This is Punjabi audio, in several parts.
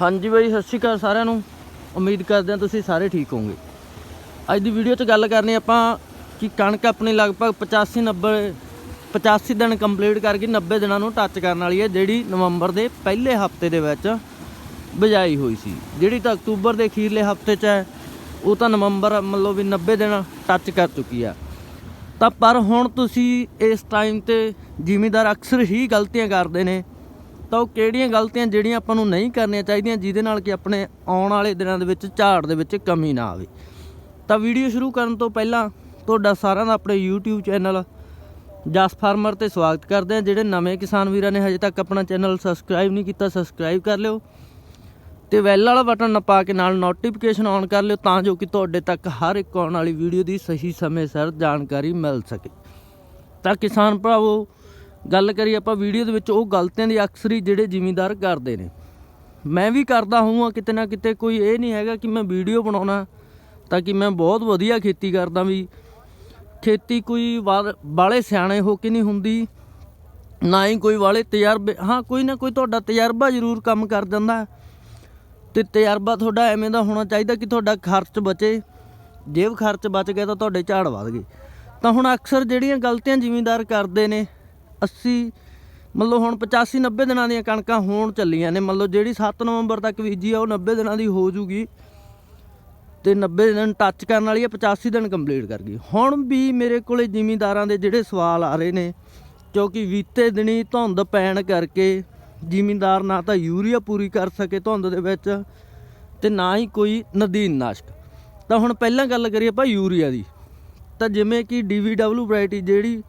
ਹਾਂਜੀ ਬਾਈ, ਸਤਿ ਸ਼੍ਰੀ ਅਕਾਲ ਸਾਰਿਆਂ ਨੂੰ। ਉਮੀਦ ਕਰਦੇ ਹਾਂ ਤੁਸੀਂ ਸਾਰੇ ਠੀਕ ਹੋਵੋਗੇ। ਅੱਜ ਦੀ ਵੀਡੀਓ 'ਚ ਗੱਲ ਕਰਨੀ ਆਪਾਂ ਕਿ ਕਣਕ ਆਪਣੀ ਲਗਭਗ 85 90 85 ਦਿਨ ਕੰਪਲੀਟ ਕਰਕੇ ਗਈ 90 ਦਿਨਾਂ ਨੂੰ ਟੱਚ ਕਰਨ ਵਾਲੀ ਹੈ, ਜਿਹੜੀ ਨਵੰਬਰ ਦੇ ਪਹਿਲੇ ਹਫ਼ਤੇ ਦੇ ਵਿੱਚ ਬਿਜਾਈ ਹੋਈ ਸੀ। ਜਿਹੜੀ ਤਾਂ ਅਕਤੂਬਰ ਦੇ ਅਖੀਰਲੇ ਹਫ਼ਤੇ 'ਚ ਹੈ, ਉਹ ਤਾਂ ਨਵੰਬਰ ਮਤਲਬ ਵੀ 90 ਦਿਨ ਟੱਚ ਕਰ ਚੁੱਕੀ ਆ। ਤਾਂ ਪਰ ਹੁਣ ਤੁਸੀਂ ਇਸ ਟਾਈਮ ਤੇ ਜ਼ਿਮੀਦਾਰ ਅਕਸਰ ਹੀ ਗਲਤੀਆਂ ਕਰਦੇ ਨੇ। ਤਾਂ ਉਹ ਕਿਹੜੀਆਂ ਗਲਤੀਆਂ ਜਿਹੜੀਆਂ ਆਪਾਂ ਨੂੰ ਨਹੀਂ ਕਰਨੀਆਂ ਚਾਹੀਦੀਆਂ, ਜਿਹਦੇ ਨਾਲ ਕਿ ਆਪਣੇ ਆਉਣ ਵਾਲੇ ਦਿਨਾਂ ਦੇ ਵਿੱਚ, ਝਾੜ ਦੇ ਵਿੱਚ ਕਮੀ ਨਾ ਆਵੇ। ਤਾਂ ਵੀਡੀਓ ਸ਼ੁਰੂ ਕਰਨ ਤੋਂ ਪਹਿਲਾਂ ਤੁਹਾਡਾ ਸਾਰਿਆਂ ਦਾ ਆਪਣੇ YouTube ਚੈਨਲ ਜਸ ਫਾਰਮਰ ਤੇ ਸਵਾਗਤ ਕਰਦੇ ਹਾਂ, ਜਿਹੜੇ ਨਵੇਂ ਕਿਸਾਨ ਵੀਰਾਂ ਨੇ ਹਜੇ ਤੱਕ ਆਪਣਾ ਚੈਨਲ ਸਬਸਕ੍ਰਾਈਬ ਨਹੀਂ ਕੀਤਾ, ਸਬਸਕ੍ਰਾਈਬ ਕਰ ਲਿਓ ਤੇ ਵੈਲ ਵਾਲਾ ਬਟਨ ਨਪਾ ਕੇ ਨਾਲ ਨੋਟੀਫਿਕੇਸ਼ਨ ਆਨ ਕਰ ਲਿਓ, ਤਾਂ ਜੋ ਕਿ ਤੁਹਾਡੇ ਤੱਕ ਹਰ ਇੱਕ ਆਉਣ ਵਾਲੀ ਵੀਡੀਓ ਦੀ ਸਹੀ ਸਮੇਂ ਸਿਰ ਜਾਣਕਾਰੀ ਮਿਲ ਸਕੇ। ਤਾਂ ਕਿਸਾਨ ਭਰਾਵੋ ਗੱਲ ਕਰੀ ਆਪਾਂ ਵੀਡੀਓ ਦੇ ਵਿੱਚ, ਉਹ ਗਲਤੀਆਂ ਦੀ ਅਕਸਰ ਹੀ ਜਿਹੜੇ ਜ਼ਿਮੀਂਦਾਰ ਕਰਦੇ ਨੇ। ਮੈਂ ਵੀ ਕਰਦਾ ਹਾਂ ਕਿਤੇ ਨਾ ਕਿਤੇ ਕੋਈ ਇਹ ਨਹੀਂ ਹੈਗਾ ਕਿ ਮੈਂ ਵੀਡੀਓ ਬਣਾਉਣਾ, ਤਾਂ ਕਿ ਮੈਂ ਬਹੁਤ ਵਧੀਆ ਖੇਤੀ ਕਰਦਾ ਵੀ। ਖੇਤੀ ਕੋਈ ਬਾਲੇ ਸਿਆਣੇ ਹੋ ਕੇ ਨਹੀਂ ਹੁੰਦੀ, ਨਾ ਹੀ ਕੋਈ ਵਾਲੇ ਤਜਰਬੇ, ਹਾਂ, ਕੋਈ ਨਾ ਕੋਈ ਤੁਹਾਡਾ ਤਜਰਬਾ ਜ਼ਰੂਰ ਕੰਮ ਕਰ ਜਾਂਦਾ। ਹੈ। ਤੇ ਤਜਰਬਾ ਤੁਹਾਡਾ ਐਵੇਂ ਦਾ ਹੋਣਾ ਚਾਹੀਦਾ ਕਿ ਤੁਹਾਡਾ ਖਰਚ ਬਚੇ। ਜੇਬ ਖਰਚ ਬਚ ਗਿਆ ਤਾਂ ਤੁਹਾਡੇ ਝਾੜ ਵਧ ਗਏ। ਤਾਂ ਹੁਣ ਅਕਸਰ ਜਿਹੜੀਆਂ ਗਲਤੀਆਂ ਜ਼ਿਮੀਂਦਾਰ ਕਰਦੇ ਨੇ 80 ਮਤਲਬ ਹੁਣ 85 90 ਦਿਨਾਂ ਦੀਆਂ ਕਣਕਾਂ ਹੋਣ ਚੱਲੀਆਂ ਨੇ, ਮਤਲਬ ਜਿਹੜੀ 7 ਨਵੰਬਰ ਤੱਕ ਬੀਜੀ ਆ, ਉਹ 90 ਦਿਨਾਂ ਦੀ ਹੋ ਜੂਗੀ। ਤੇ 90 ਦਿਨ ਟੱਚ ਕਰਨ ਵਾਲੀ ਹੈ 85 ਦਿਨ ਕੰਪਲੀਟ ਕਰ ਗਈ। ਹੁਣ ਵੀ ਮੇਰੇ ਕੋਲੇ ਜ਼ਿਮੀਂਦਾਰਾਂ ਦੇ ਜਿਹੜੇ ਸਵਾਲ ਆ ਰਹੇ ਨੇ, ਕਿਉਂਕਿ ਬੀਤੇ ਦਿਨੀ ਧੁੰਦ ਪੈਣ ਕਰਕੇ ਜ਼ਿਮੀਂਦਾਰ ਨਾ ਤਾਂ ਯੂਰੀਆ ਪੂਰੀ ਕਰ ਸਕੇ ਧੁੰਦ ਦੇ ਵਿੱਚ, ਤੇ ਨਾ ਹੀ ਕੋਈ ਨਦੀਨ ਨਾਸ਼ਕ। ਤਾਂ ਹੁਣ ਪਹਿਲਾਂ ਗੱਲ ਕਰੀਏ ਆਪਾਂ ਯੂਰੀਆ ਦੀ। ਤਾਂ ਜਿਵੇਂ ਕਿ DVW ਵੈਰਾਈਟੀ ਜਿਹੜੀ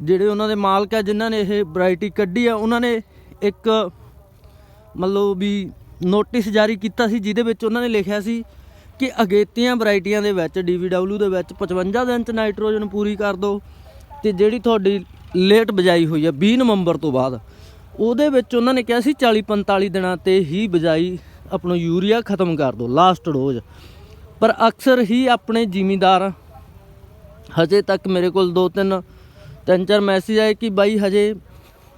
ਜਿਹੜੇ ਉਹਨਾਂ ਦੇ ਮਾਲਕ ਆ, ਜਿਨ੍ਹਾਂ ਨੇ ਇਹ ਵੈਰਾਈਟੀ ਕੱਢੀ ਆ, ਉਹਨਾਂ ਨੇ ਇੱਕ ਮਤਲਬ ਵੀ ਨੋਟਿਸ ਜਾਰੀ ਕੀਤਾ ਸੀ, ਜਿਹਦੇ ਵਿੱਚ ਉਹਨਾਂ ਨੇ ਲਿਖਿਆ ਸੀ ਕਿ ਅਗੇਤੀਆਂ ਵੈਰਾਈਟੀਆਂ ਦੇ ਵਿੱਚ DVW ਦੇ ਵਿੱਚ 55 ਦਿਨ ਚ ਨਾਈਟ੍ਰੋਜਨ ਪੂਰੀ ਕਰ ਦਿਓ ਤੇ ਜਿਹੜੀ ਤੁਹਾਡੀ ਲੇਟ ਬਜਾਈ ਹੋਈ ਆ 20 ਨਵੰਬਰ ਤੋਂ ਬਾਅਦ, ਉਹਦੇ ਵਿੱਚ ਉਹਨਾਂ ਨੇ ਕਿਹਾ ਸੀ 40 45 ਦਿਨਾਂ ਤੇ ਹੀ ਬਜਾਈ ਆਪਣਾ ਯੂਰੀਆ ਖਤਮ ਕਰ ਦਿਓ ਲਾਸਟ ਡੋਜ਼ ਪਰ ਅਕਸਰ ਹੀ ਆਪਣੇ ਜ਼ਿਮੀਂਦਾਰ ਹਜੇ ਤੱਕ ਮੇਰੇ ਕੋਲ ਦੋ ਤਿੰਨ ਤਿੰਨ ਚਾਰ ਮੈਸੇਜ ਆਏ ਕਿ ਬਾਈ ਹਜੇ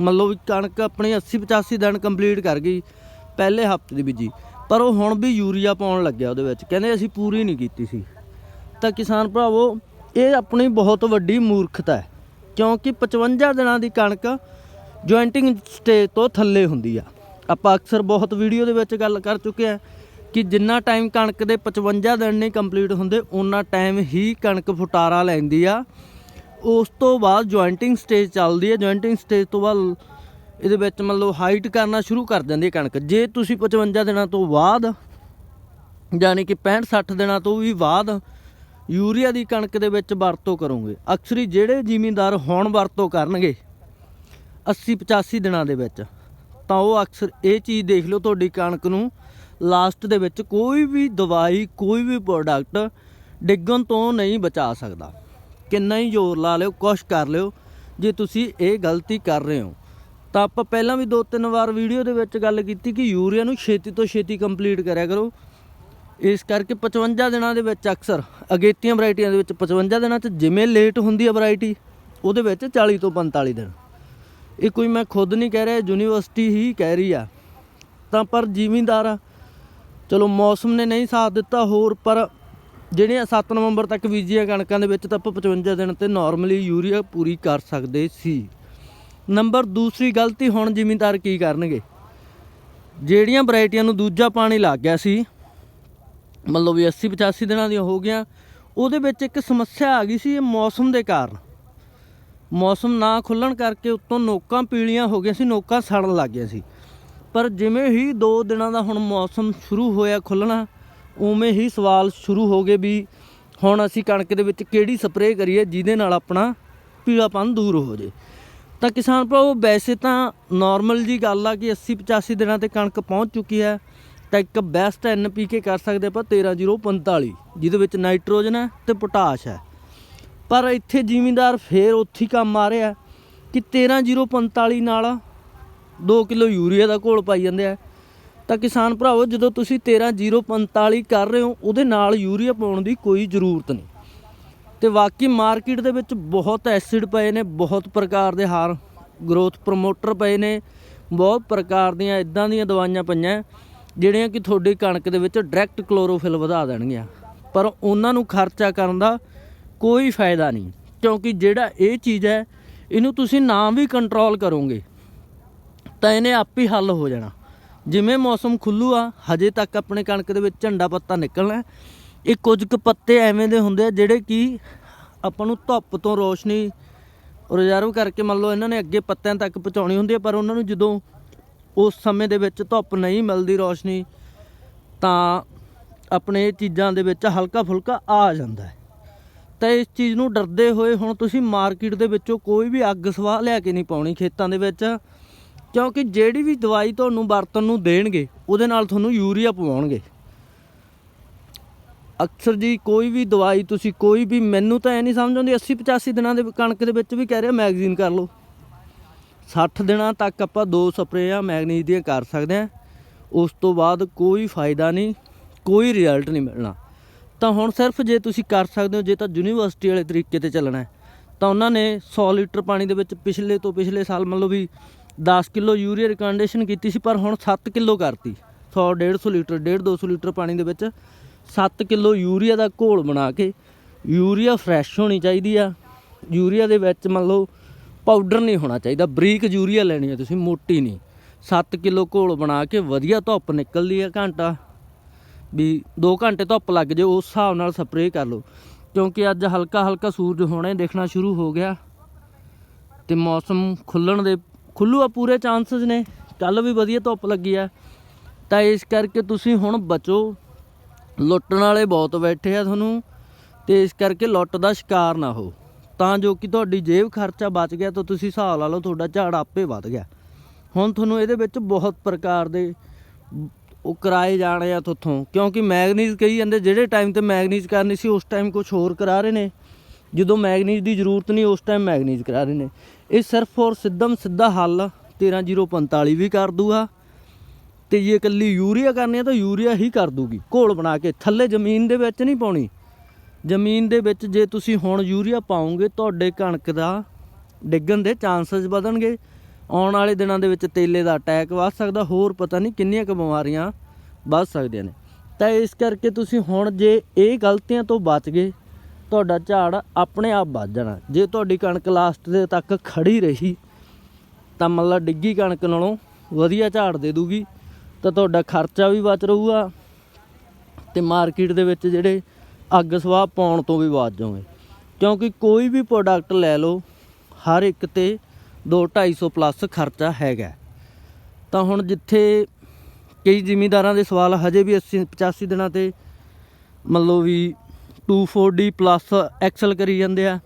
ਮੰਨ ਲਓ ਕਣਕ ਆਪਣੀ 80 85 ਦਿਨ ਕੰਪਲੀਟ ਕਰ ਗਈ, ਪਹਿਲੇ ਹਫ਼ਤੇ ਦੀ ਬੀਜੀ। ਪਰ ਉਹ ਹੁਣ ਵੀ ਯੂਰੀਆ ਪਾਉਣ ਲੱਗਿਆ ਉਹਦੇ ਵਿੱਚ। ਕਹਿੰਦੇ ਅਸੀਂ ਪੂਰੀ ਨਹੀਂ ਕੀਤੀ ਸੀ। ਤਾਂ ਕਿਸਾਨ ਭਰਾਵੋ, ਇਹ ਆਪਣੀ ਬਹੁਤ ਵੱਡੀ ਮੂਰਖਤਾ ਹੈ। ਕਿਉਂਕਿ 55 ਦਿਨਾਂ ਦੀ ਕਣਕ ਜੁਆਇੰਟਿੰਗ ਸਟੇਜ ਤੋਂ ਥੱਲੇ ਹੁੰਦੀ ਆ। ਆਪਾਂ ਅਕਸਰ ਬਹੁਤ ਵੀਡੀਓ ਦੇ ਵਿੱਚ ਗੱਲ ਕਰ ਚੁੱਕੇ ਆ ਕਿ ਜਿੰਨਾ ਟਾਈਮ ਕਣਕ ਦੇ 55 ਦਿਨ ਨਹੀਂ ਕੰਪਲੀਟ ਹੁੰਦੇ ਉਹਨਾਂ ਟਾਈਮ ਹੀ ਕਣਕ ਫੁਟਾਰਾ ਲੈਂਦੀ ਆ। ਉਸ ਤੋਂ ਬਾਅਦ ਜੁਆਇੰਟਿੰਗ ਸਟੇਜ ਚੱਲਦੀ ਹੈ। ਜੁਆਇੰਟਿੰਗ ਸਟੇਜ ਤੋਂ ਬਾਅਦ ਇਹਦੇ ਵਿੱਚ ਮਤਲਬ ਹਾਈਟ ਕਰਨਾ ਸ਼ੁਰੂ ਕਰ ਦਿੰਦੀ ਹੈ ਕਣਕ। ਜੇ ਤੁਸੀਂ 55 ਦਿਨਾਂ ਤੋਂ ਬਾਅਦ ਯਾਨੀ ਕਿ 65 60 ਦਿਨਾਂ ਤੋਂ ਵੀ ਬਾਅਦ ਯੂਰੀਆ ਦੀ ਕਣਕ ਦੇ ਵਿੱਚ ਵਰਤੋਂ ਕਰੋਗੇ, ਅਕਸਰੀ ਜਿਹੜੇ ਜ਼ਿਮੀਂਦਾਰ ਹੁਣ ਵਰਤੋਂ ਕਰਨਗੇ 80 85 ਦਿਨਾਂ ਦੇ ਵਿੱਚ, ਤਾਂ ਉਹ ਅਕਸਰ ਇਹ ਚੀਜ਼ ਦੇਖ ਲਓ ਤੁਹਾਡੀ ਕਣਕ ਨੂੰ ਲਾਸਟ ਦੇ ਵਿੱਚ ਕੋਈ ਵੀ ਦਵਾਈ, ਕੋਈ ਵੀ ਪ੍ਰੋਡਕਟ ਡਿੱਗਣ ਤੋਂ ਨਹੀਂ ਬਚਾ ਸਕਦਾ। ਕਿੰਨਾ ਹੀ ਜ਼ੋਰ ਲਾ ਲਿਓ ਕੁਛ ਕਰ ਲਿਓ, ਜੇ ਤੁਸੀਂ ਇਹ ਗਲਤੀ ਕਰ ਰਹੇ ਹੋ। ਤਾਂ ਆਪਾਂ ਪਹਿਲਾਂ ਵੀ ਦੋ ਤਿੰਨ ਵਾਰ ਵੀਡੀਓ ਦੇ ਵਿੱਚ ਗੱਲ ਕੀਤੀ ਕਿ ਯੂਰੀਆ ਨੂੰ ਛੇਤੀ ਤੋਂ ਛੇਤੀ ਕੰਪਲੀਟ ਕਰਿਆ ਕਰੋ। ਇਸ ਕਰਕੇ 55 ਦਿਨਾਂ ਦੇ ਵਿੱਚ ਅਕਸਰ ਅਗੇਤੀਆਂ ਵੈਰਾਈਟੀਆਂ ਦੇ ਵਿੱਚ 55 ਦਿਨਾਂ 'ਚ ਜਿਵੇਂ ਲੇਟ ਹੁੰਦੀ ਹੈ ਵੈਰਾਈਟੀ, ਉਹਦੇ ਵਿੱਚ 40 ਤੋਂ 45 ਦਿਨ। ਇਹ ਕੋਈ ਮੈਂ ਖੁਦ ਨਹੀਂ ਕਹਿ ਰਿਹਾ, ਯੂਨੀਵਰਸਿਟੀ ਹੀ ਕਹਿ ਰਹੀ ਆ। ਤਾਂ ਪਰ ਜ਼ਿਮੀਂਦਾਰ ਚਲੋ ਮੌਸਮ ਨੇ ਨਹੀਂ ਸਾਥ ਦਿੱਤਾ ਹੋਰ, ਪਰ ਜਿਹੜੀਆਂ 7 ਨਵੰਬਰ ਤੱਕ ਬੀਜੀਆਂ ਕਣਕਾਂ ਦੇ ਵਿੱਚ ਤਾਂ ਆਪਾਂ 55 ਦਿਨ ਤੇ ਨਾਰਮਲੀ ਯੂਰੀਆ ਪੂਰੀ ਕਰ ਸਕਦੇ ਸੀ। ਨੰਬਰ ਦੂਸਰੀ ਗਲਤੀ, ਹੁਣ ਜ਼ਿਮੀਂਦਾਰ ਕੀ ਕਰਨਗੇ? ਜਿਹੜੀਆਂ ਵੈਰਾਈਟੀਆਂ ਨੂੰ ਦੂਜਾ ਪਾਣੀ ਲੱਗ ਗਿਆ ਸੀ, ਮਤਲਬ ਵੀ 80 85 ਦਿਨਾਂ ਦੀਆਂ ਹੋ ਗਈਆਂ, ਉਹਦੇ ਵਿੱਚ ਇੱਕ ਸਮੱਸਿਆ ਆ ਗਈ ਸੀ ਇਹ ਮੌਸਮ ਦੇ ਕਾਰਨ। ਮੌਸਮ ਨਾ ਖੁੱਲਣ ਕਰਕੇ ਉੱਤੋਂ ਨੋਕਾਂ ਪੀਲੀਆਂ ਹੋ ਗਈਆਂ ਸੀ, ਨੋਕਾਂ ਸੜਨ ਲੱਗ ਗਈਆਂ ਸੀ। ਪਰ ਜਿਵੇਂ ਹੀ 2 ਦਿਨਾਂ ਦਾ ਹੁਣ ਮੌਸਮ ਸ਼ੁਰੂ ਹੋਇਆ ਖੁੱਲਣਾ ਉਵੇਂ ਹੀ ਸਵਾਲ ਸ਼ੁਰੂ ਹੋ ਗਏ ਵੀ ਹੁਣ ਅਸੀਂ ਕਣਕ ਦੇ ਵਿੱਚ ਕਿਹੜੀ ਸਪਰੇਅ ਕਰੀਏ ਜਿਹਦੇ ਨਾਲ ਆਪਣਾ ਪੀਲਾਪਨ ਦੂਰ ਹੋ ਜੇ ਤਾਂ ਕਿਸਾਨ ਭਰਾਵੋ, ਵੈਸੇ ਤਾਂ ਨਾਰਮਲ ਜੀ ਗੱਲ ਆ ਕਿ 80 85 ਦਿਨਾਂ ਤੇ ਕਣਕ ਪਹੁੰਚ ਚੁੱਕੀ ਹੈ, ਤਾਂ ਇੱਕ ਬੈਸਟ ਐਨਪੀਕੇ ਕਰ ਸਕਦੇ ਆਪਾਂ 13045 ਜਿਹਦੇ ਵਿੱਚ ਨਾਈਟ੍ਰੋਜਨ ਹੈ ਤੇ ਪੋਟਾਸ਼ ਹੈ। ਪਰ ਇੱਥੇ ਜ਼ਿਮੀਂਦਾਰ ਫੇਰ ਉੱਥੇ ਹੀ ਕੰਮ ਆ ਰਿਹਾ ਕਿ 13045 ਨਾਲ 2 ਕਿਲੋ ਯੂਰੀਆ ਦਾ ਘੋਲ ਪਾਈ ਜਾਂਦੇ ਆ। ਤਾਂ ਕਿਸਾਨ ਭਰਾਵੋ, ਜਦੋਂ ਤੁਸੀਂ 13045 ਕਰ ਰਹੇ ਹੋ, ਉਹਦੇ ਨਾਲ ਯੂਰੀਆ ਪਾਉਣ ਦੀ ਕੋਈ ਜ਼ਰੂਰਤ ਨਹੀਂ। ਤੇ ਵਾਕਈ ਮਾਰਕੀਟ ਦੇ ਵਿੱਚ ਬਹੁਤ ਐਸਿਡ ਪਏ ਨੇ, ਬਹੁਤ ਪ੍ਰਕਾਰ ਦੇ ਹਾਰ, ਗਰੋਥ ਪ੍ਰਮੋਟਰ ਪਏ ਨੇ, ਬਹੁਤ ਪ੍ਰਕਾਰ ਦੀਆਂ ਇਦਾਂ ਦੀਆਂ ਦਵਾਈਆਂ ਪਈਆਂ, ਜਿਹੜੀਆਂ ਕਿ ਤੁਹਾਡੀ ਕਣਕ ਦੇ ਵਿੱਚ ਡਾਇਰੈਕਟ ਕਲੋਰੋਫਿਲ ਵਧਾ ਦੇਣਗੀਆਂ। ਪਰ ਉਹਨਾਂ ਨੂੰ ਖਰਚਾ ਕਰਨ ਦਾ ਕੋਈ ਫਾਇਦਾ ਨਹੀਂ, ਕਿਉਂਕਿ ਜਿਹੜਾ ਇਹ ਚੀਜ਼ ਹੈ, ਇਹਨੂੰ ਤੁਸੀਂ ਨਾ ਵੀ ਕੰਟਰੋਲ ਕਰੋਗੇ, ਤਾਂ ਇਹਨੇ ਆਪ ਹੀ ਹੱਲ ਹੋ ਜਾਣਾ। ਜਿਵੇਂ ਮੌਸਮ ਖੁੱਲੂ ਆ, ਹਜੇ ਤੱਕ ਆਪਣੇ ਕਣਕ ਦੇ ਵਿੱਚ ਝੰਡਾ ਪੱਤਾ ਨਿਕਲਣਾ ਇਹ ਕੁਝ ਕੁ ਪੱਤੇ ਐਵੇਂ ਦੇ ਹੁੰਦੇ ਆ ਜਿਹੜੇ ਕਿ ਆਪਾਂ ਨੂੰ ਧੁੱਪ ਤੋਂ ਰੋਸ਼ਨੀ ਰਿਜ਼ਰਵ ਕਰਕੇ ਮੰਨ ਲਓ ਇਹਨਾਂ ਨੇ ਅੱਗੇ ਪੱਤਿਆਂ ਤੱਕ ਪਹੁੰਚਾਉਣੀ ਹੁੰਦੀ ਹੈ ਪਰ ਉਹਨਾਂ ਨੂੰ ਜਦੋਂ ਉਸ ਸਮੇਂ ਦੇ ਵਿੱਚ ਧੁੱਪ ਨਹੀਂ ਮਿਲਦੀ ਰੋਸ਼ਨੀ, ਤਾਂ ਆਪਣੇ ਚੀਜ਼ਾਂ ਦੇ ਵਿੱਚ ਹਲਕਾ ਫੁਲਕਾ ਆ ਜਾਂਦਾ ਹੈ। ਤਾਂ ਇਸ ਚੀਜ਼ ਨੂੰ ਡਰਦੇ ਹੋਏ ਹੁਣ ਤੁਸੀਂ ਮਾਰਕੀਟ ਦੇ ਵਿੱਚੋਂ ਕੋਈ ਵੀ ਅੱਗ ਸਵਾਹ ਲਿਆ ਕੇ ਨਹੀਂ ਪਾਉਣੀ ਖੇਤਾਂ ਦੇ ਵਿੱਚ। ਕਿਉਂਕਿ ਜਿਹੜੀ ਵੀ ਦਵਾਈ ਤੁਹਾਨੂੰ ਵਰਤਣ ਨੂੰ ਦੇਣਗੇ, ਉਹਦੇ ਨਾਲ ਤੁਹਾਨੂੰ ਯੂਰੀਆ ਪਵਾਉਣਗੇ। ਅਕਸਰ ਜੀ ਕੋਈ ਵੀ ਦਵਾਈ ਤੁਸੀਂ ਕੋਈ ਵੀ, ਮੈਨੂੰ ਤਾਂ ਐ ਨਹੀਂ ਸਮਝ ਆਉਂਦੀ 80 85 ਦਿਨਾਂ ਦੇ ਕਣਕ ਦੇ ਵਿੱਚ ਵੀ ਕਹਿ ਰਿਹਾ ਮੈਗਜ਼ੀਨ ਕਰ ਲਓ। 60 ਦਿਨਾਂ ਤੱਕ ਆਪਾਂ ਦੋ ਸਪਰੇਆਂ ਮੈਗਨੀਜ਼ ਦੀਆਂ ਕਰ ਸਕਦੇ ਹਾਂ ਉਸ ਤੋਂ ਬਾਅਦ ਕੋਈ ਫਾਇਦਾ ਨਹੀਂ, ਕੋਈ ਰਿਜ਼ਲਟ ਨਹੀਂ ਮਿਲਣਾ। ਤਾਂ ਹੁਣ ਸਿਰਫ ਜੇ ਤੁਸੀਂ ਕਰ ਸਕਦੇ ਹੋ, ਜੇ ਤਾਂ ਯੂਨੀਵਰਸਿਟੀ ਵਾਲੇ ਤਰੀਕੇ ਤੇ ਚੱਲਣਾ ਹੈ। ਤਾਂ ਉਹਨਾਂ ਨੇ 100 ਲੀਟਰ ਪਾਣੀ ਦੇ ਵਿੱਚ ਪਿਛਲੇ ਤੋਂ ਪਿਛਲੇ ਸਾਲ ਮੰਨ ਲਓ ਵੀ 10 ਕਿਲੋ ਯੂਰੀਆ ਰਿਕਮੈਂਡੇਸ਼ਨ ਕੀਤੀ ਸੀ, ਪਰ ਹੁਣ 7 ਕਿਲੋ ਕਰਤੀ। 100 150 ਲੀਟਰ 1.5 200 ਲੀਟਰ ਪਾਣੀ ਦੇ ਵਿੱਚ 7 ਕਿਲੋ ਯੂਰੀਆ ਦਾ ਘੋਲ ਬਣਾ ਕੇ ਯੂਰੀਆ ਫਰੈਸ਼ ਹੋਣੀ ਚਾਹੀਦੀ ਆ। ਯੂਰੀਆ ਦੇ ਵਿੱਚ ਮੰਨ ਲਓ ਪਾਊਡਰ ਨਹੀਂ ਹੋਣਾ ਚਾਹੀਦਾ, ਬਰੀਕ ਯੂਰੀਆ ਲੈਣੀ ਹੈ ਤੁਸੀਂ, ਮੋਟੀ ਨਹੀਂ। 7 ਕਿਲੋ ਘੋਲ ਬਣਾ ਕੇ ਵਧੀਆ ਧੁੱਪ ਨਿਕਲਦੀ ਆ ਘੰਟਾ। ਵੀ 2 ਘੰਟੇ ਧੁੱਪ ਲੱਗ ਜੇ, ਉਸ ਹਿਸਾਬ ਨਾਲ ਸਪਰੇਅ ਕਰ ਲਓ। ਕਿਉਂਕਿ ਅੱਜ ਹਲਕਾ ਹਲਕਾ ਸੂਰਜ ਹੋਣੇ ਦੇਖਣਾ ਸ਼ੁਰੂ ਹੋ ਗਿਆ ਤੇ ਮੌਸਮ ਖੁੱਲਣ ਦੇ ਖੁੱਲੂ ਆ, ਪੂਰੇ ਚਾਂਸਸ ਨੇ। ਕੱਲ ਵੀ ਵਧੀਆ, ਧੁੱਪ ਲੱਗੀ ਆ। ਤਾਂ ਇਸ ਕਰਕੇ ਤੁਸੀਂ ਹੁਣ ਬਚੋ। ਲੁੱਟਣ ਵਾਲੇ ਬਹੁਤ ਬੈਠੇ ਆ ਤੁਹਾਨੂੰ। ਤੇ ਇਸ ਕਰਕੇ ਲੁੱਟ ਦਾ ਸ਼ਿਕਾਰ ਨਾ ਹੋ। ਤਾਂ ਜੋ ਕਿ ਤੁਹਾਡੀ ਜੇਬ ਖਰਚਾ ਬਚ ਗਿਆ, ਤਾਂ ਤੁਸੀਂ ਹਿਸਾਬ ਲਾ ਲਓ ਤੁਹਾਡਾ ਝਾੜ ਆਪੇ ਵੱਧ ਗਿਆ। ਹੁਣ ਤੁਹਾਨੂੰ ਇਹਦੇ ਵਿੱਚ ਬਹੁਤ ਪ੍ਰਕਾਰ ਦੇ ਉਹ ਕਰਾਏ ਜਾਣੇ ਆ ਤੁਥੋਂ ਕਿਉਂਕਿ ਮੈਗਨੀਜ਼ ਕਹੀ ਜਾਂਦੇ, ਜਿਹੜੇ ਟਾਈਮ ਤੇ ਮੈਗਨੀਜ਼ ਕਰਨੀ ਸੀ, ਉਸ ਟਾਈਮ ਕੁਝ ਹੋਰ ਕਰਾ ਰਹੇ ਨੇ। ਜਦੋਂ ਮੈਗਨੀਜ਼ ਦੀ ਜ਼ਰੂਰਤ ਨਹੀਂ, ਉਸ ਟਾਈਮ ਮੈਗਨੀਜ਼ ਕਰਾ ਰਹੇ ਨੇ। ਇਹ ਸਿਰਫ ਔਰ ਸਿੱਧਮ ਸਿੱਧਾ ਹੱਲ 13045 ਵੀ ਕਰ ਦੂਗਾ। ਤੇ ਜੇ ਇਕੱਲੀ ਯੂਰੀਆ ਕਰਨੀ ਆ ਤਾਂ ਯੂਰੀਆ ਹੀ ਕਰ ਦੂਗੀ। ਘੋਲ ਬਣਾ ਕੇ ਥੱਲੇ ਜ਼ਮੀਨ ਦੇ ਵਿੱਚ ਨਹੀਂ ਪਾਉਣੀ। ਜ਼ਮੀਨ ਦੇ ਵਿੱਚ ਜੇ ਤੁਸੀਂ ਹੁਣ ਯੂਰੀਆ ਪਾਓਗੇ ਤੁਹਾਡੇ ਕਣਕ ਦਾ ਡਿੱਗਣ ਦੇ ਚਾਂਸਸ ਵਧਣਗੇ। ਆਉਣ ਵਾਲੇ ਦਿਨਾਂ ਦੇ ਵਿੱਚ ਤੇਲੇ ਦਾ ਅਟੈਕ ਵੱਧ ਸਕਦਾ, ਹੋਰ ਪਤਾ ਨਹੀਂ ਕਿੰਨੀਆਂ ਕੁ ਬਿਮਾਰੀਆਂ ਵੱਧ ਸਕਦੀਆਂ ਨੇ। ਤਾਂ ਇਸ ਕਰਕੇ ਤੁਸੀਂ ਹੁਣ ਜੇ ਇਹ ਗਲਤੀਆਂ ਤੋਂ ਬਚ ਗਏ ਤੁਹਾਡਾ ਝਾੜ ਆਪਣੇ ਆਪ ਵੱਧ ਜਾਣਾ। ਜੇ ਤੁਹਾਡੀ ਕਣਕ ਲਾਸਟ ਦੇ ਤੱਕ ਖੜੀ ਰਹੀ, ਤਾਂ ਮਤਲਬ ਡਿੱਗੀ ਕਣਕ ਨਾਲੋਂ ਵਧੀਆ ਝਾੜ ਦੇ ਦੂਗੀ, ਤਾਂ ਤੁਹਾਡਾ ਖਰਚਾ ਵੀ ਬਚ ਰਹੂਗਾ ਤੇ ਮਾਰਕੀਟ ਦੇ ਵਿੱਚ ਜਿਹੜੇ ਅੱਗ ਸਵਾਹ ਪਾਉਣ ਤੋਂ ਵੀ ਬਚ ਜਾਓਗੇ। ਕਿਉਂਕਿ ਕੋਈ ਵੀ ਪ੍ਰੋਡਕਟ ਲੈ ਲਓ, ਹਰ ਇੱਕ ਤੇ 2 250 ਪਲੱਸ ਖਰਚਾ ਹੈਗਾ। ਤਾਂ ਹੁਣ ਜਿੱਥੇ ਕਈ ਜ਼ਿਮੀਂਦਾਰਾਂ ਦੇ ਸਵਾਲ ਹਜੇ ਵੀ 80 85 ਦਿਨਾਂ ਤੇ ਮੰਨ ਲਓ ਵੀ 240 ਪਲੱਸ ਐਕਸਲ ਕਰੀ ਜਾਂਦੇ ਆ।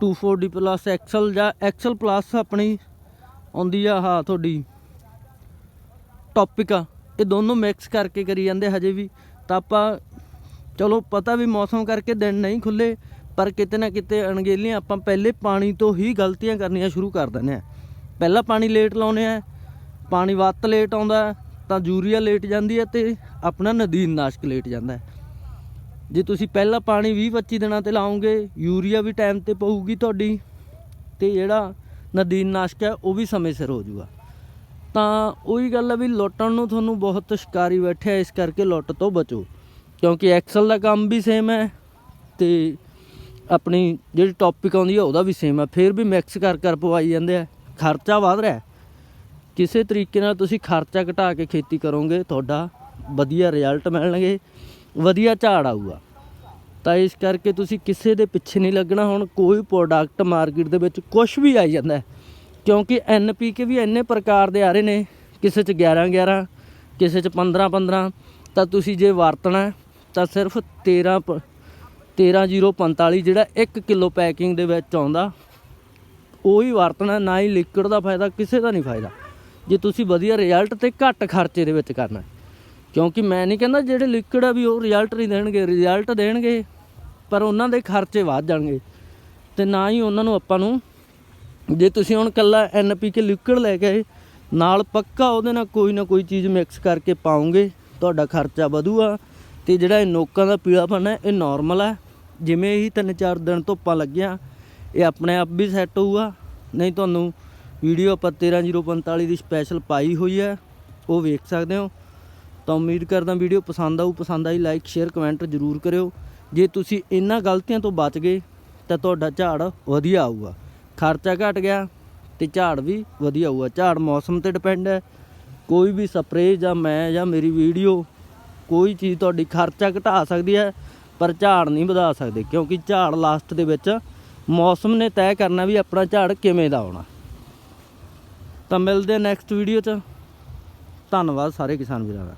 240 ਪਲੱਸ ਐਕਸਲ ਜਾਂ ਐਕਸਲ ਪਲੱਸ ਆਪਣੀ ਆਉਂਦੀ ਆ ਹਾਂ ਤੁਹਾਡੀ ਟੌਪਿਕ ਆ। ਇਹ ਦੋਨੋਂ ਮਿਕਸ ਕਰਕੇ ਕਰੀ ਜਾਂਦੇ ਹਜੇ ਵੀ। ਤਾਂ ਆਪਾਂ ਚਲੋ ਪਤਾ ਵੀ ਮੌਸਮ ਕਰਕੇ ਦਿਨ ਨਹੀਂ ਖੁੱਲੇ, ਪਰ ਕਿਤੇ ਨਾ ਕਿਤੇ ਅਣਗਹਿਲੀਆਂ ਆਪਾਂ ਪਹਿਲੇ ਪਾਣੀ ਤੋਂ ਹੀ ਗਲਤੀਆਂ ਕਰਨੀਆਂ ਸ਼ੁਰੂ ਕਰ ਦਿੰਦੇ ਆ। ਪਹਿਲਾਂ ਪਾਣੀ ਲੇਟ ਲਾਉਨੇ ਆ, ਪਾਣੀ ਵੱਤ ਲੇਟ ਆਉਂਦਾ, ਤਾਂ ਯੂਰੀਆ ਲੇਟ ਜਾਂਦੀ ਹੈ ਤੇ ਆਪਣਾ ਨਦੀਨ ਨਾਸ਼ਕ ਲੇਟ ਜਾਂਦਾ। ਜੇ ਤੁਸੀਂ ਪਹਿਲਾਂ ਪਾਣੀ 20 25 ਦਿਨਾਂ ਤੇ ਲਾਓਗੇ, ਯੂਰੀਆ ਵੀ ਟਾਈਮ ਤੇ ਪਊਗੀ ਤੁਹਾਡੀ, ਤੇ ਜਿਹੜਾ ਨਦੀਨ ਨਾਸ਼ਕ ਹੈ, ਉਹ ਵੀ ਸਮੇਂ ਸਿਰ ਹੋ ਜਾਊਗਾ। ਤਾਂ ਉਹੀ ਗੱਲ ਹੈ ਵੀ ਲੁੱਟਣ ਨੂੰ ਤੁਹਾਨੂੰ ਬਹੁਤ ਸ਼ਿਕਾਰੀ ਬੈਠਿਆ ਇਸ ਕਰਕੇ ਲੁੱਟ ਤੋਂ ਬਚੋ। ਕਿਉਂਕਿ ਐਕਸਲ ਦਾ ਕੰਮ ਵੀ ਸੇਮ ਹੈ, ਤੇ ਆਪਣੀ ਜਿਹੜੀ ਟੌਪਿਕ ਆਉਂਦੀ ਹੈ ਉਹਦਾ ਵੀ ਸੇਮ ਹੈ ਫਿਰ ਵੀ ਮਿਕਸ ਕਰ ਕਰ ਪਵਾਈ ਜਾਂਦੇ ਆ। ਖਰਚਾ ਵਧ ਰਿਹਾ। ਕਿਸੇ ਤਰੀਕੇ ਨਾਲ ਤੁਸੀਂ ਖਰਚਾ ਘਟਾ ਕੇ ਖੇਤੀ ਕਰੋਗੇ, ਤੁਹਾਡਾ ਵਧੀਆ ਰਿਜ਼ਲਟ ਮਿਲਣਗੇ। ਵਧੀਆ ਝਾੜ ਆਊਗਾ। ਤਾਂ ਇਸ ਕਰਕੇ ਤੁਸੀਂ ਕਿਸੇ ਦੇ ਪਿੱਛੇ ਨਹੀਂ ਲੱਗਣਾ। ਹੁਣ ਕੋਈ ਪ੍ਰੋਡਕਟ ਮਾਰਕੀਟ ਦੇ ਵਿੱਚ ਕੁਝ ਵੀ ਆਈ ਜਾਂਦਾ ਹੈ। ਕਿਉਂਕਿ ਐਨਪੀਕੇ ਵੀ ਇੰਨੇ ਪ੍ਰਕਾਰ ਦੇ ਆ ਰਹੇ ਨੇ। ਕਿਸੇ 'ਚ 11 11 ਕਿਸੇ 'ਚ 15 15 ਤਾਂ ਤੁਸੀਂ ਜੇ ਵਰਤਣਾ ਤਾਂ ਸਿਰਫ 13 ਪ- 13045 ਜਿਹੜਾ 1 ਕਿਲੋ ਪੈਕਿੰਗ ਦੇ ਵਿੱਚ ਆਉਂਦਾ, ਉਹੀ ਵਰਤਣਾ ਨਾ ਹੀ ਲਿਕਵਿਡ ਦਾ ਫਾਇਦਾ, ਕਿਸੇ ਦਾ ਨਹੀਂ ਫਾਇਦਾ। ਜੇ ਤੁਸੀਂ ਵਧੀਆ ਰਿਜ਼ਲਟ ਤੇ ਘੱਟ ਖਰਚੇ ਦੇ ਵਿੱਚ ਕਰਨਾ ਕਿਉਂਕਿ ਮੈਂ ਨਹੀਂ ਕਹਿੰਦਾ ਜਿਹੜੇ ਲਿਕਵਿਡ ਆ ਵੀ ਉਹ ਰਿਜ਼ਲਟ ਨਹੀਂ ਦੇਣਗੇ ਰਿਜ਼ਲਟ ਦੇਣਗੇ, ਪਰ ਉਹਨਾਂ ਦੇ ਖਰਚੇ ਵੱਧ ਜਾਣਗੇ। ਤੇ ਨਾ ਹੀ ਉਹਨਾਂ ਨੂੰ ਆਪਾਂ ਨੂੰ, ਜੇ ਤੁਸੀਂ ਹੁਣ ਕੱਲਾ ਐਨਪੀਕੇ ਲਿਕਵਿਡ ਲੈ ਕੇ ਆਏ, ਨਾਲ ਪੱਕਾ ਉਹਦੇ ਨਾਲ ਕੋਈ ਨਾ ਕੋਈ ਚੀਜ਼ ਮਿਕਸ ਕਰਕੇ ਪਾਉਂਗੇ ਤੁਹਾਡਾ ਖਰਚਾ ਵਧੂਗਾ। ਤੇ ਜਿਹੜਾ ਇਹ ਨੋਕਾਂ ਦਾ ਪੀਲਾਪਨ ਹੈ, ਇਹ ਨਾਰਮਲ ਹੈ। ਜਿਵੇਂ ਹੀ ਤਿੰਨ ਚਾਰ ਦਿਨ ਧੁੱਪਾਂ ਲੱਗੀਆਂ, ਇਹ ਆਪਣੇ ਆਪ ਵੀ ਸੈੱਟ ਹੋਊਗਾ। ਨਹੀਂ ਤੁਹਾਨੂੰ ਵੀਡੀਓ ਆਪਾਂ 13045 ਦੀ ਸਪੈਸ਼ਲ ਪਾਈ ਹੋਈ ਹੈ, ਉਹ ਵੇਖ ਸਕਦੇ ਹੋ। ਤਾਂ ਉਮੀਦ ਕਰਦਾ ਵੀਡੀਓ ਪਸੰਦ ਆਊ, ਪਸੰਦ ਆਈ ਲਾਈਕ ਸ਼ੇਅਰ ਕਮੈਂਟ ਜ਼ਰੂਰ ਕਰਿਓ। ਜੇ ਤੁਸੀਂ ਇਹਨਾਂ ਗਲਤੀਆਂ ਤੋਂ ਬਚ ਗਏ, ਤਾਂ ਤੁਹਾਡਾ ਝਾੜ ਵਧੀਆ ਆਊਗਾ। ਖਰਚਾ ਘਟ ਗਿਆ ਤੇ ਝਾੜ ਵੀ ਵਧੀਆ ਆਊਗਾ। ਝਾੜ ਮੌਸਮ ਤੇ ਡਿਪੈਂਡ ਹੈ। ਕੋਈ ਵੀ ਸਪਰੇਅ ਜਾਂ ਮੈਂ ਜਾਂ ਮੇਰੀ ਵੀਡੀਓ, ਕੋਈ ਚੀਜ਼ ਤੁਹਾਡੀ ਖਰਚਾ ਘਟਾ ਸਕਦੀ ਹੈ, ਪਰ ਝਾੜ ਨਹੀਂ ਵਧਾ ਸਕਦੇ, ਕਿਉਂਕਿ ਝਾੜ ਲਾਸਟ ਦੇ ਵਿੱਚ ਮੌਸਮ ਨੇ ਤੈਅ ਕਰਨਾ ਵੀ ਆਪਣਾ ਝਾੜ ਕਿਵੇਂ ਦਾ ਆਉਣਾ। ਤਾਂ ਮਿਲਦੇ ਨੈਕਸਟ ਵੀਡੀਓ 'ਚ। ਧੰਨਵਾਦ ਸਾਰੇ ਕਿਸਾਨ ਵੀਰਾਂ ਦਾ।